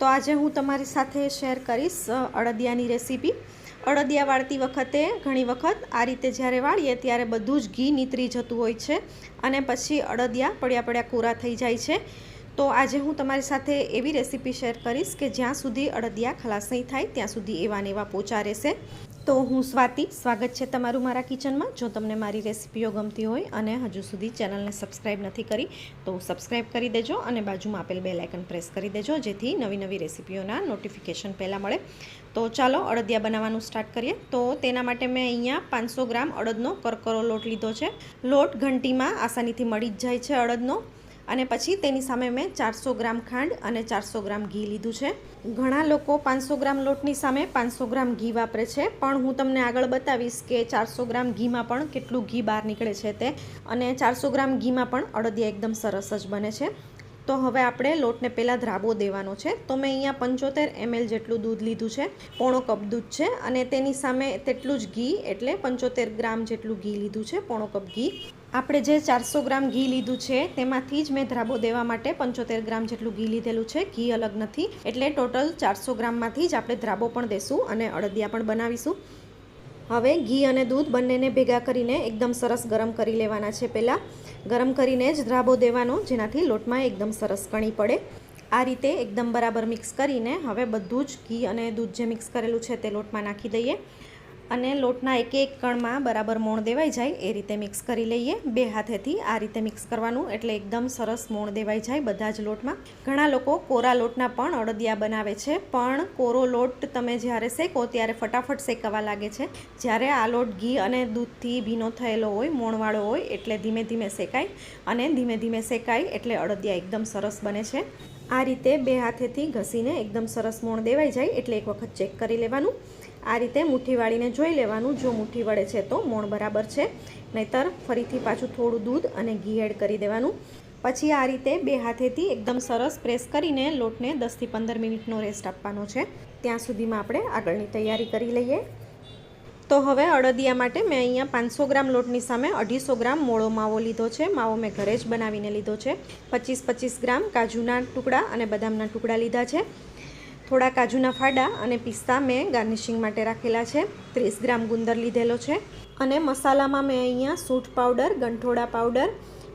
તો આજે હું તમારી સાથે શેર કરીશ અડદિયાની રેસીપી અડદિયા વાળતી વખતે ઘણી વખત આ રીતે જ્યારે વાળીએ ત્યારે બધું જ ઘી નીતરી જતું હોય છે અને પછી અડદિયા પડ્યા પડ્યા કોરા થઈ જાય છે. તો આજે હું તમારી સાથે એવી રેસીપી શેર કરીશ કે જ્યાં સુધી અડદિયા ખલાસ નહીં થાય, ત્યાં સુધી એવા ને એવા પોચા રહેશે. તો હું સ્વાતિ, સ્વાગત છે તમારું મારા કિચનમાં. જો તમને મારી રેસિપીઓ ગમતી હોય અને હજુ સુધી ચેનલને સબસ્ક્રાઈબ નથી કરી, તો સબસ્ક્રાઈબ કરી દેજો અને બાજુમાં આપેલ બે લાઇકન પ્રેસ કરી દેજો, જેથી નવી નવી રેસિપીઓના નોટિફિકેશન પહેલાં મળે. તો ચાલો અડદિયા બનાવવાનું સ્ટાર્ટ કરીએ. તો તેના માટે મેં અહીંયા પાંચસો ગ્રામ અડદનો કરકરો લોટ લીધો છે. લોટ ઘંટીમાં આસાનીથી મળી જ જાય છે અડદનો. અને પછી તેની સામે મેં ચારસો ગ્રામ ખાંડ અને ચારસો ગ્રામ ઘી લીધું છે. ઘણા લોકો પાંચસો ગ્રામ લોટની સામે પાંચસો ગ્રામ ઘી વાપરે છે, પણ હું તમને આગળ બતાવીશ કે ચારસો ગ્રામ ઘીમાં પણ કેટલું ઘી બહાર નીકળે છે તે. અને ચારસો ગ્રામ ઘીમાં પણ અડદિયા એકદમ સરસ જ બને છે. તો હવે આપણે લોટને પહેલાં ધ્રાબો દેવાનો છે. તો મેં અહીંયા પંચોતેર એમએલ જેટલું દૂધ લીધું છે, પોણો કપ દૂધ છે અને તેની સામે તેટલું જ ઘી એટલે પંચોતેર ગ્રામ જેટલું ઘી લીધું છે, પોણો કપ ઘી. આપણે જે ચારસો ગ્રામ ઘી લીધું છે, તેમાંથી જ મેં ધ્રાબો દેવા માટે પંચોતેર ગ્રામ જેટલું ઘી લીધેલું છે. ઘી અલગ નથી, એટલે ટોટલ ચારસો ગ્રામમાંથી જ આપણે ધ્રાબો પણ દેશું અને અડદિયા પણ બનાવીશું. હવે ઘી અને દૂધ બંનેને ભેગા કરીને એકદમ સરસ ગરમ કરી લેવાના છે પહેલાં. ગરમ કરીને જ ધ્રાબો દેવાનો, જેનાથી લોટમાં એકદમ સરસ કણી પડે. આ રીતે એકદમ બરાબર મિક્સ કરીને હવે બધું જ ઘી અને દૂધ જે મિક્સ કરેલું છે તે લોટમાં નાખી દઈએ. અને લોટના એક એક કણમાં બરાબર મોણ દેવાઈ જાય એ રીતે મિક્સ કરી લઈએ. બે હાથેથી આ રીતે મિક્સ કરવાનું એટલે એકદમ સરસ મોણ દેવાઈ જાય બધા જ લોટમાં. ઘણા લોકો કોરા લોટના પણ અડદિયા બનાવે છે. પણ કોરો લોટ તમે જ્યારે શેકો ત્યારે ફટાફટ શેકવા લાગે છે. જ્યારે આ લોટ ઘી અને દૂધથી ભીનો થયેલો હોય, મોણવાળો હોય એટલે ધીમે ધીમે શેકાય અને ધીમે ધીમે શેકાય એટલે અડદિયા એકદમ સરસ બને છે. આ રીતે બે હાથેથી ઘસીને એકદમ સરસ મોણ દેવાઈ જાય એટલે એક વખત ચેક કરી લેવાનું. આ રીતે મુઠ્ઠી વાળીને જોઈ લેવાનું. જો મુઠ્ઠી વળે છે તો મોણ બરાબર છે. નહીતર ફરીથી પાછું થોડું દૂધ અને ઘી એડ કરી દેવાનું. પછી આ રીતે બે હાથેથી એકદમ સરસ પ્રેસ કરીને લોટને દસથી પંદર મિનિટનો રેસ્ટ આપવાનો છે. ત્યાં સુધીમાં આપણે આગળની તૈયારી કરી લઈએ. તો હવે અડદિયા માટે મેં અહીંયા પાંચસો ગ્રામ લોટની સામે અઢીસો ગ્રામ મોળો માવો લીધો છે. માવો મેં ઘરે જ બનાવીને લીધો છે. પચીસ પચીસ ગ્રામ કાજુના ટુકડા અને બદામના ટુકડા લીધા છે. થોડા કાજુના ફાડા અને પિસ્તા મેં ગાર્નિશિંગ માટે રાખેલા છે. ત્રીસ ગ્રામ ગુંદર લીધેલો છે. અને મસાલામાં મેં અહીંયા સૂંઠ પાવડર, ગંઠોડા પાવડર,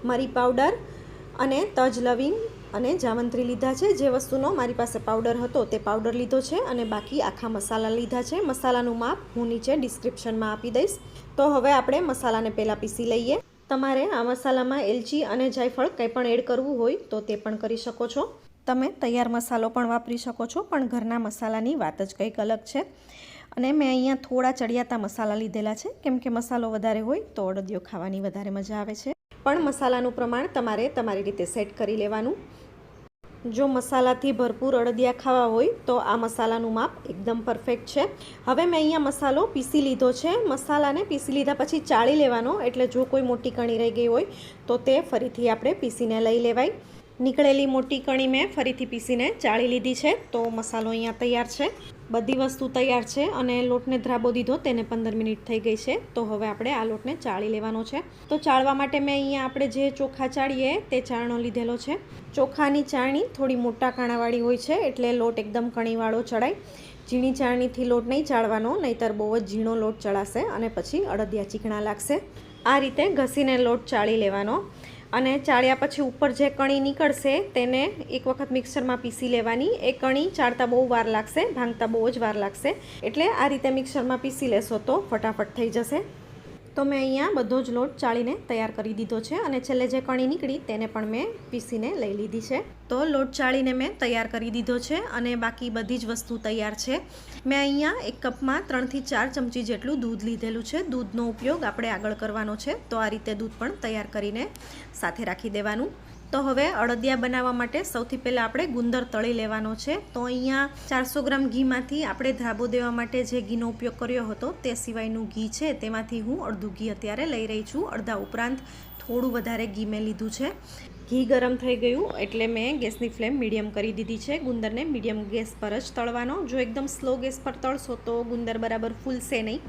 મરી પાવડર અને તજ લવિંગ અને જાવંત્રી લીધા છે. જે વસ્તુનો મારી પાસે પાવડર હતો તે પાવડર લીધો છે અને બાકી આખા મસાલા લીધા છે. મસાલાનું માપ હું નીચે ડિસ્ક્રિપ્શનમાં આપી દઈશ. તો હવે આપણે મસાલાને પહેલાં પીસી લઈએ. તમારે આ મસાલામાં એલચી અને જાયફળ કંઈ પણ એડ કરવું હોય તો તે પણ કરી શકો છો. તમે તૈયાર મસાલો પણ વાપરી શકો છો, પણ ઘરના મસાલાની વાત જ કંઈક અલગ છે. અને મેં અહીંયા થોડા ચડિયાતા મસાલા લીધેલા છે. કેમ કે મસાલો વધારે હોય તો અડદિયો ખાવાની વધારે મજા આવે છે. પણ મસાલાનું પ્રમાણ તમારે તમારી રીતે સેટ કરી લેવાનું. જો મસાલાથી ભરપૂર અડદિયા ખાવા હોય તો આ મસાલાનું માપ એકદમ પરફેક્ટ છે. હવે મેં અહીંયા મસાલો પીસી લીધો છે. મસાલાને પીસી લીધા પછી ચાળી લેવાનો, એટલે જો કોઈ મોટી કણી રહી ગઈ હોય તો તે ફરીથી આપણે પીસીને લઈ લેવાય. નીકળેલી મોટી કણી મેં ફરીથી પીસીને ચાળી લીધી છે. તો મસાલો અહીંયા તૈયાર છે. બધી વસ્તુ તૈયાર છે અને લોટને ધ્રાબો દીધો, તેને પંદર મિનિટ થઈ ગઈ છે. તો હવે આપણે આ લોટને ચાળી લેવાનો છે. તો ચાળવા માટે મેં અહીંયા આપણે જે ચોખા ચાળીએ તે ચાળણો લીધેલો છે. ચોખાની ચાળણી થોડી મોટા કાણાવાળી હોય છે એટલે લોટ એકદમ કણીવાળો ચડાય. ઝીણી ચાળણીથી લોટ નહીં ચાળવાનો, નહીતર બહુ જ ઝીણો લોટ ચડાશે અને પછી અડદિયા ચીકણા લાગશે. આ રીતે ઘસીને લોટ ચાળી લેવાનો. અને ચાળ્યા પછી ઉપર જે કણી નીકળશે તેને એક વખત મિક્સરમાં પીસી લેવાની. એ કણી ચાળતા બહુ વાર લાગશે, ભાંગતા બહુ જ વાર લાગશે. એટલે આ રીતે મિક્સરમાં પીસી લેશો તો ફટાફટ થઈ જશે. તો મેં અહીંયા બધો જ લોટ ચાળીને તૈયાર કરી દીધો છે અને છેલ્લે જે કણી નીકળી તેને પણ મેં પીસીને લઈ લીધી છે. તો લોટ ચાળીને મેં તૈયાર કરી દીધો છે અને બાકી બધી જ વસ્તુ તૈયાર છે. મેં અહીંયા એક કપમાં ત્રણથી ચાર ચમચી જેટલું દૂધ લીધેલું છે. દૂધનો ઉપયોગ આપણે આગળ કરવાનો છે. તો આ રીતે દૂધ પણ તૈયાર કરીને સાથે રાખી દેવાનું. તો હવે અડદિયા બનાવવા માટે સૌથી પહેલાં આપણે ગુંદર તળી લેવાનો છે. તો અહીંયા ચારસો ગ્રામ ઘીમાંથી આપણે ધાબો દેવા માટે જે ઘીનો ઉપયોગ કર્યો હતો તે સિવાયનું ઘી છે. તેમાંથી હું અડધું ઘી અત્યારે લઈ રહી છું. અડધા ઉપરાંત થોડું વધારે ઘી મેં લીધું છે. ઘી ગરમ થઈ ગયું એટલે મેં ગેસની ફ્લેમ મીડિયમ કરી દીધી છે. ગુંદરને મીડિયમ ગેસ પર જ તળવાનો. જો એકદમ સ્લો ગેસ પર તળશો તો ગુંદર બરાબર ફૂલશે નહીં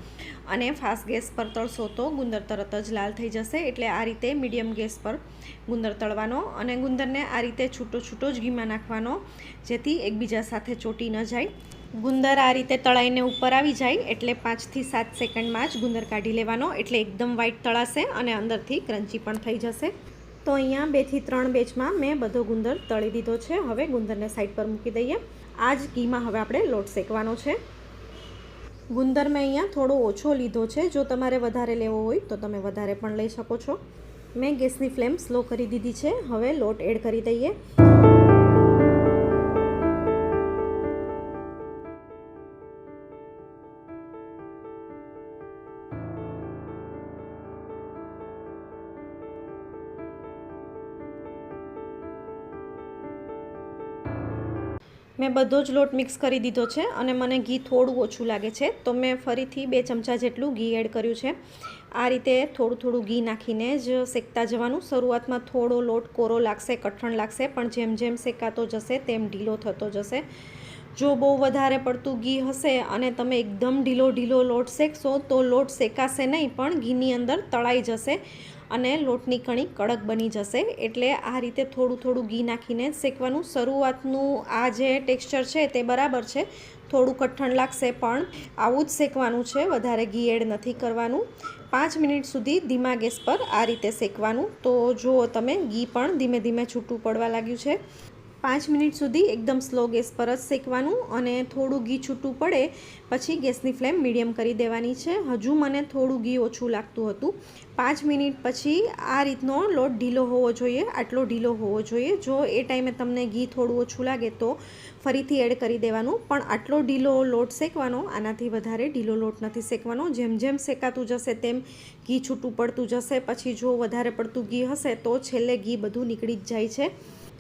અને ફાસ્ટ ગેસ પર તળશો તો ગુંદર તરત જ લાલ થઈ જશે. એટલે આ રીતે મીડિયમ ગેસ પર ગુંદર તળવાનો અને ગુંદરને આ રીતે છૂટો છૂટો જ ઘીમાં નાખવાનો જેથી એકબીજા સાથે ચોટી ન જાય. ગુંદર આ રીતે તળાઈને ઉપર આવી જાય એટલે પાંચથી સાત સેકન્ડમાં જ ગુંદર કાઢી લેવાનો. એટલે એકદમ વ્હાઈટ તળાશે અને અંદરથી ક્રન્ચી પણ થઈ જશે. તો અહીંયા બેથી ત્રણ બેચમાં મેં બધો ગુંદર તળી દીધો છે. હવે ગુંદરને સાઈડ પર મૂકી દઈએ. આ જ ઘીમાં હવે આપણે લોટ શેકવાનો છે. ગુંદર મેં અહીંયા થોડો ઓછો લીધો છે. જો તમારે વધારે લેવો હોય તો તમે વધારે પણ લઈ શકો છો. મેં ગેસની ફ્લેમ સ્લો કરી દીધી છે. હવે લોટ એડ કરી દઈએ. મેં બધો જ લોટ મિક્સ કરી દીધો છે અને મને ઘી થોડું ઓછું લાગે છે. તો મેં ફરીથી બે ચમચા જેટલું ઘી એડ કર્યું છે. આ રીતે થોડું થોડું ઘી નાખીને જ શેકતા જવાનું. શરૂઆતમાં થોડો લોટ કોરો લાગશે, કઠણ લાગશે, પણ જેમ જેમ શેકાતો જશે તેમ ઢીલો થતો જશે. જો બહુ વધારે પડતું ઘી હશે અને તમે એકદમ ઢીલો ઢીલો લોટ શેકશો તો લોટ શેકાશે નહીં, પણ ઘીની અંદર તળાઈ જશે. અને લોટની કણી કડક બની જશે. એટલે આ રીતે થોડું થોડું ઘી નાખીને શેકવાનું શરૂઆતનું આ જે ટેક્સચર છે તે બરાબર છે. થોડું કઠણ લાગશે પણ આવું જ શેકવાનું છે. વધારે ઘી એડ નથી કરવાનું. પાંચ મિનિટ સુધી ધીમા ગેસ પર આ રીતે શેકવાનું. તો જુઓ તમે, ઘી પણ ધીમે ધીમે છૂટું પડવા લાગ્યું છે. પાંચ મિનિટ સુધી એકદમ સ્લો ગેસ પર જ શેકવાનું અને થોડું ઘી છૂટું પડે પછી ગેસની ફ્લેમ મીડિયમ કરી દેવાની છે. હજુ મને થોડું ઘી ઓછું લાગતું હતું. પાંચ મિનિટ પછી આ રીતનો લોટ ઢીલો હોવો જોઈએ, આટલો ઢીલો હોવો જોઈએ. જો એ ટાઈમે તમને ઘી થોડું ઓછું લાગે તો ફરીથી એડ કરી દેવાનું, પણ આટલો ઢીલો લોટ શેકવાનો, આનાથી વધારે ઢીલો લોટ નથી શેકવાનો. જેમ જેમ શેકાતું જશે તેમ ઘી છૂટું પડતું જશે. પછી જો વધારે પડતું ઘી હશે તો છેલ્લે ઘી બધું નીકળી જ જાય છે.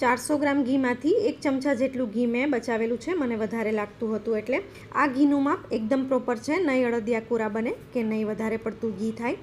ચારસો ગ્રામ ઘીમાંથી એક ચમચા જેટલું ઘી મેં બચાવેલું છે, મને વધારે લાગતું હતું એટલે. આ ઘીનું માપ એકદમ પ્રોપર છે, નહીં અડદિયા કોરા બને કે નહીં વધારે પડતું ઘી થાય.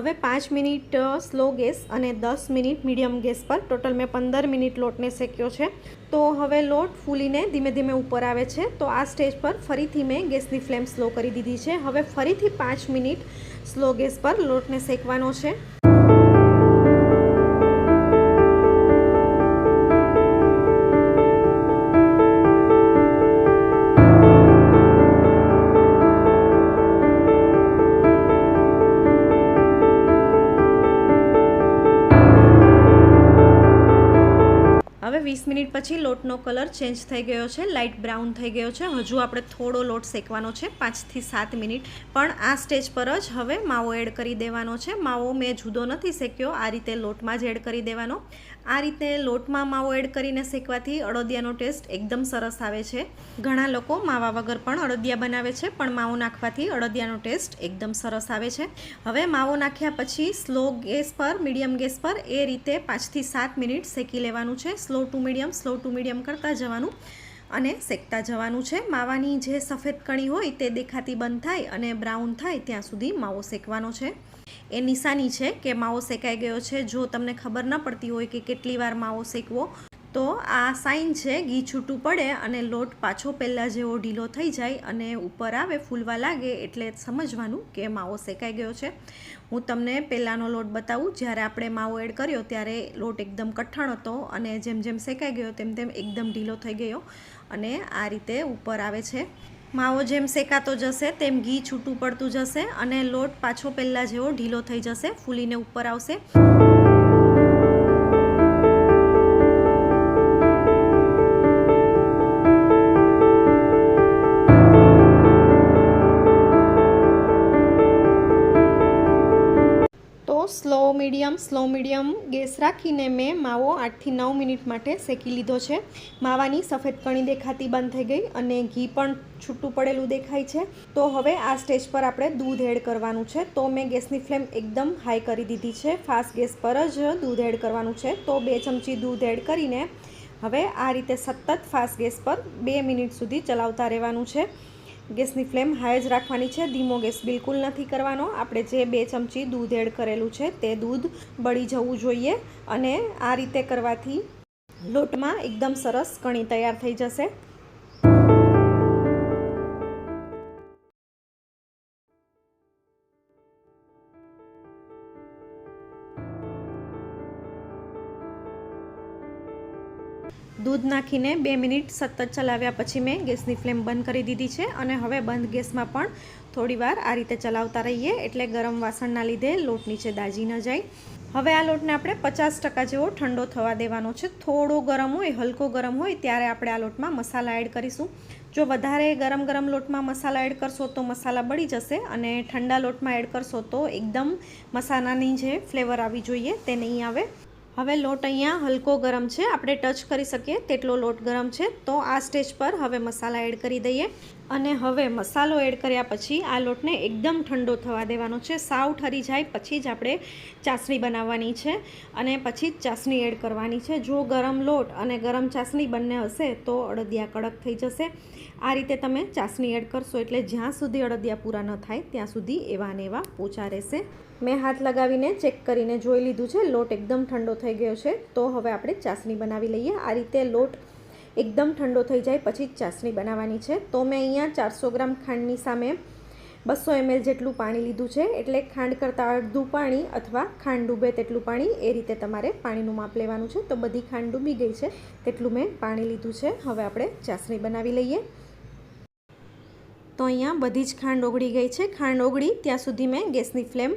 હવે પાંચ મિનિટ સ્લો ગેસ અને દસ મિનિટ મીડિયમ ગેસ પર. ટોટલ મેં પંદર મિનિટ લોટને શેક્યો છે. તો હવે લોટ ફૂલીને ધીમે ધીમે ઉપર આવે છે. તો આ સ્ટેજ પર ફરીથી મેં ગેસની ફ્લેમ સ્લો કરી દીધી છે. હવે ફરીથી પાંચ મિનિટ સ્લો ગેસ પર લોટને શેકવાનો છે. વીસ મિનિટ પછી લોટનો કલર ચેન્જ થઈ ગયો છે, લાઇટ બ્રાઉન થઈ ગયો છે. હજુ આપણે થોડો લોટ શેકવાનો છે, પાંચથી સાત મિનિટ. પણ આ સ્ટેજ પર જ હવે માવો એડ કરી દેવાનો છે. માવો મેં જુદો નથી શેક્યો, આ રીતે લોટમાં જ એડ કરી દેવાનો. આ રીતે લોટમાં માવો એડ કરીને શેકવાથી અડદિયાનો ટેસ્ટ એકદમ સરસ આવે છે. ઘણા લોકો માવા વગર પણ અડદિયા બનાવે છે, પણ માવો નાખવાથી અડદિયાનો ટેસ્ટ એકદમ સરસ આવે છે. હવે માવો નાખ્યા પછી સ્લો ગેસ પર, મીડિયમ ગેસ પર એ રીતે પાંચથી સાત મિનિટ શેકી લેવાનું છે. Slow to medium, slow to medium કરતાં જવાનું અને શેકતા જવાનું છે. માવાની જે સફેદ કણી હોય તે દેખાતી બંધ થાય અને બ્રાઉન થાય ત્યાં સુધી માવો શેકવાનો છે. એ નિશાની છે કે માવો શેકાઈ ગયો છે. જો તમને ખબર ન પડતી હોય કે કેટલી વાર માવો શેકવો, તો આ સાઇન છે, ઘી છૂટું પડે અને લોટ પાછો પહેલાં જેવો ઢીલો થઈ જાય અને ઉપર આવે, ફૂલવા લાગે એટલે સમજવાનું કે માવો શેકાઈ ગયો છે. હું તમને પહેલાંનો લોટ બતાવું. જ્યારે આપણે માવો એડ કર્યો ત્યારે લોટ એકદમ કઠણ હતો અને જેમ જેમ શેકાઈ ગયો, તેમ તેમ એકદમ ઢીલો થઈ ગયો અને આ રીતે ઉપર આવે છે. માવો જેમ શેકાતો જશે, તેમ ઘી છૂટું પડતું જશે અને લોટ પાછો પહેલાં જેવો ઢીલો થઈ જશે, ફૂલીને ઉપર આવશે. Slow medium slow medium gas રાખીને મેં માવો આઠથી નવ મિનિટ માટે શેકી લીધો છે. માવાની સફેદ કણી દેખાતી બંધ થઈ ગઈ અને ઘી પણ છૂટું પડેલું દેખાય છે. તો હવે આ સ્ટેજ પર આપણે દૂધ એડ કરવાનું છે. તો મેં ગેસની ફ્લેમ એકદમ હાઈ કરી દીધી છે. ફાસ્ટ ગેસ પર જ દૂધ એડ કરવાનું છે. તો બે ચમચી દૂધ એડ કરીને હવે આ રીતે સતત ફાસ્ટ ગેસ પર બે મિનિટ સુધી ચલાવતા રહેવાનું છે. ગેસની ફ્લેમ હાઈ જ રાખવાની છે. ધીમો ગેસ બિલકુલ નથી કરવાનો. આપણે જે બે ચમચી દૂધ એડ કરેલું છે તે દૂધ બળી જવું જોઈએ અને આ રીતે કરવાથી લોટમાં એકદમ સરસ કણી તૈયાર થઈ જશે. દૂધ નાખીને બે મિનિટ સતત ચલાવ્યા પછી મેં ગેસની ફ્લેમ બંધ કરી દીધી છે અને હવે બંધ ગેસમાં પણ થોડીવાર આ રીતે ચલાવતા રહીએ એટલે ગરમ વાસણના લીધે લોટ નીચે દાજી ન જાય. હવે આ લોટને આપણે પચાસ ટકા જેવો ઠંડો થવા દેવાનો છે. થોડો ગરમ હોય, હલકો ગરમ હોય, ત્યારે આપણે આ લોટમાં મસાલા એડ કરીશું. જો વધારે ગરમ ગરમ લોટમાં મસાલા એડ કરશો તો મસાલા બળી જશે અને ઠંડા લોટમાં એડ કરશો તો એકદમ મસાલાની જે ફ્લેવર આવી જોઈએ તે નહીં આવે. હવે લોટ અહીંયા હલકો ગરમ છે. આપણે ટચ કરી શકીએ તેટલો લોટ ગરમ છે. તો આ સ્ટેજ પર હવે મસાલા એડ કરી દઈએ. અને હવે મસાલો એડ કર્યા પછી આ લોટને એકદમ ઠંડો થવા દેવાનો છે. સાવ ઠરી જાય પછી જ આપણે ચાસણી બનાવવાની છે. અને પછી જ ચાસણી એડ કરવાની છે. જો ગરમ લોટ અને ગરમ ચાસણી બંને હશે તો અડદિયા કડક થઈ જશે. આ રીતે તમે ચાસણી એડ કરશો એટલે જ્યાં સુધી અડદિયા પૂરા ન થાય ત્યાં સુધી એવા ને એવા પોચા રહેશે. મેં હાથ લગાવીને ચેક કરીને જોઈ લીધું છે. લોટ એકદમ ઠંડો થઈ ગયો છે. તો હવે આપણે ચાસણી બનાવી લઈએ. આ રીતે લોટ એકદમ ઠંડો થઈ જાય, પછી ચાસણી બનાવવાની છે. તો મેં અહીંયા ચારસો ગ્રામ ખાંડની સામે બસો એમએલ જેટલું પાણી લીધું છે. એટલે ખાંડ કરતાં અડધું પાણી અથવા ખાંડ ડૂબે તેટલું પાણી એ રીતે તમારે પાણીનું માપ લેવાનું છે. તો બધી ખાંડ ડૂબી ગઈ છે. તેટલું મેં પાણી લીધું છે. હવે આપણે ચાસણી બનાવી લઈએ. તો અહીંયા બધી જ ખાંડ ઓગળી ગઈ છે. ખાંડ ઓગળી ત્યાં સુધી મેં ગેસની ફ્લેમ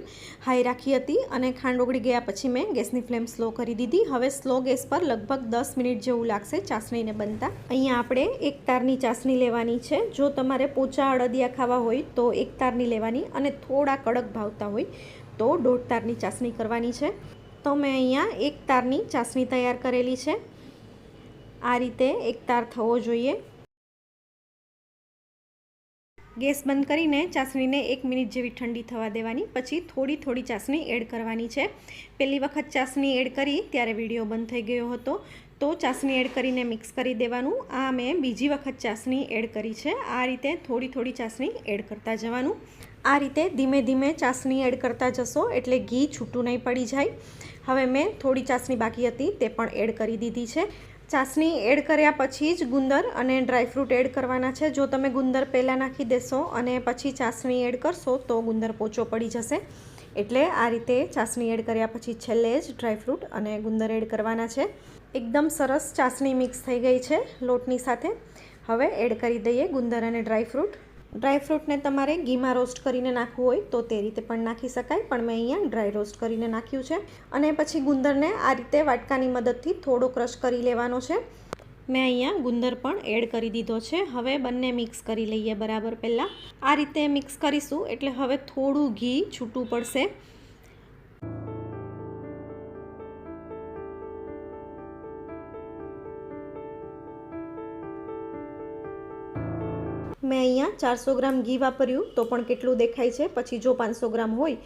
હાઈ રાખી હતી અને ખાંડ ઓગળી ગયા પછી મેં ગેસની ફ્લેમ સ્લો કરી દીધી. હવે સ્લો ગેસ પર લગભગ દસ મિનિટ જેવું લાગશે ચાસણીને બનતા. અહીંયા આપણે એક તારની ચાસણી લેવાની છે. જો તમારે પોચા અડદિયા ખાવા હોય તો એક તારની લેવાની અને થોડા કડક ભાવતા હોય તો દોઢ તારની ચાસણી કરવાની છે. તો મેં અહીંયા એક તારની ચાસણી તૈયાર કરેલી છે. આ રીતે એક તાર થવો જોઈએ. ગેસ બંધ કરીને ચાસણીને એક મિનિટ જેવી ઠંડી થવા દેવાની. પછી થોડી થોડી ચાસણી એડ કરવાની છે. પહેલી વખત ચાસણી એડ કરી ત્યારે વીડિયો બંધ થઈ ગયો હતો. તો ચાસણી એડ કરીને મિક્સ કરી દેવાનું. આ મેં બીજી વખત ચાસણી એડ કરી છે. આ રીતે થોડી થોડી ચાસણી એડ કરતા જવાનું. આ રીતે ધીમે ધીમે ચાસણી એડ કરતા જશો એટલે ઘી છૂટું નહીં પડી જાય. હવે મેં થોડી ચાસણી બાકી હતી તે પણ એડ કરી દીધી છે. ચાસણી એડ કર્યા પછી જ ગુંદર અને ડ્રાયફ્રૂટ એડ કરવાના છે. જો તમે ગુંદર પહેલાં નાખી દેશો અને પછી ચાસણી એડ કરશો તો ગુંદર પોચો પડી જશે. એટલે આ રીતે ચાસણી એડ કર્યા પછી છેલ્લે જ ડ્રાયફ્રૂટ અને ગુંદર એડ કરવાના છે. એકદમ સરસ ચાસણી મિક્સ થઈ ગઈ છે લોટની સાથે. હવે એડ કરી દઈએ ગુંદર અને ડ્રાયફ્રૂટ ડ્રાયફ્રૂટને તમારે ઘીમાં રોસ્ટ કરીને નાખવું હોય તો તે રીતે પણ નાખી શકાય, પણ મેં અહીંયા ડ્રાય રોસ્ટ કરીને નાખ્યું છે. અને પછી ગુંદરને આ રીતે વાટકાની મદદથી થોડો ક્રશ કરી લેવાનો છે. મેં અહીંયા ગુંદર પણ એડ કરી દીધો છે. હવે બંને મિક્સ કરી લઈએ બરાબર પહેલાં. આ રીતે મિક્સ કરીશું, એટલે હવે થોડું ઘી છૂટું પડશે. મેં અહીંયા ચારસો ગ્રામ ઘી વાપર્યું, તો પણ કેટલું દેખાય છે? પછી જો પાંચસો ગ્રામ હોય,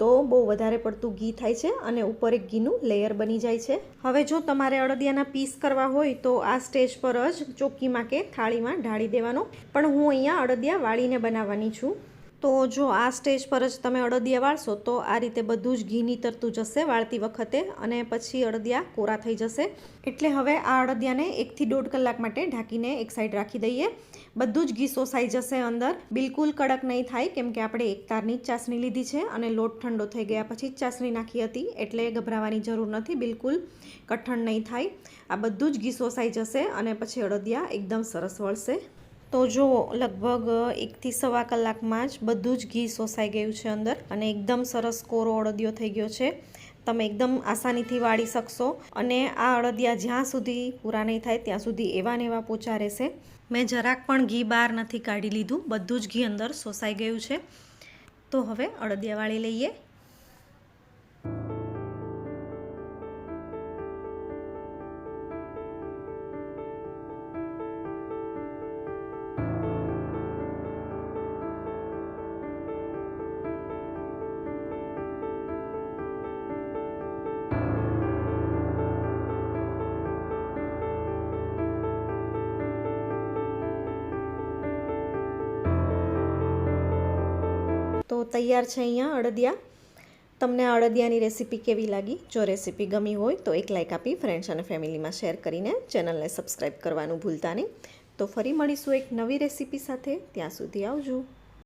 તો બહુ વધારે પડતું ઘી થાય છે અને ઉપર એક ઘીનું લેયર બની જાય છે. હવે જો તમારે અડદિયાના પીસ કરવા હોય, તો આ સ્ટેજ પર જ ચોકીમાં કે થાળીમાં ઢાળી દેવાનો. પણ હું અહીંયા અડદિયા વાળીને બનાવવાની છું. તો જો આ સ્ટેજ પર જ તમે અડદિયા વાળશો, તો આ રીતે બધું જ ઘી નીતરતું જશે વાળતી વખતે અને પછી અડદિયા કોરા થઈ જશે. એટલે હવે આ અડદિયાને એકથી દોઢ કલાક માટે ઢાંકીને એક સાઈડ રાખી દઈએ. બધું જ ઘી સોસાઈ જશે અંદર. બિલકુલ કડક નહીં થાય, કેમ કે આપણે એક તારની ચાસણી લીધી છે અને લોટ ઠંડો થઈ ગયા પછી ચાસણી નાખી હતી, એટલે ગભરાવાની જરૂર નથી, બિલકુલ કઠણ નહીં થાય. આ બધું જ ઘી સોસાઈ જશે અને પછી અડદિયા એકદમ સરસ વળશે. તો જો લગભગ એકથી સવા કલાકમાં જ બધું જ ઘી સોસાઈ ગયું છે અંદર અને એકદમ સરસ કોરો અડદિયો થઈ ગયો છે. તમે એકદમ આસાનીથી વાળી શકશો અને આ અડદિયા જ્યાં સુધી પૂરા નહીં થાય ત્યાં સુધી એવા ને એવા પોચા રહેશે. મેં જરાક પણ ઘી બહાર નથી કાઢી લીધું, બધું જ ઘી અંદર સોસાઈ ગયું છે. તો હવે અડદિયા વાળી લઈએ. તૈયાર છે અહીંયા અડદિયા. તમને આ અડદિયાની રેસીપી કેવી લાગી? જો રેસીપી ગમી હોય તો એક લાઇક આપી ફ્રેન્ડ્સ અને ફેમિલીમાં શેર કરીને ચેનલને સબસ્ક્રાઈબ કરવાનું ભૂલતા નહીં. તો ફરી મળીશું એક નવી રેસીપી સાથે. ત્યાં સુધી આવજો.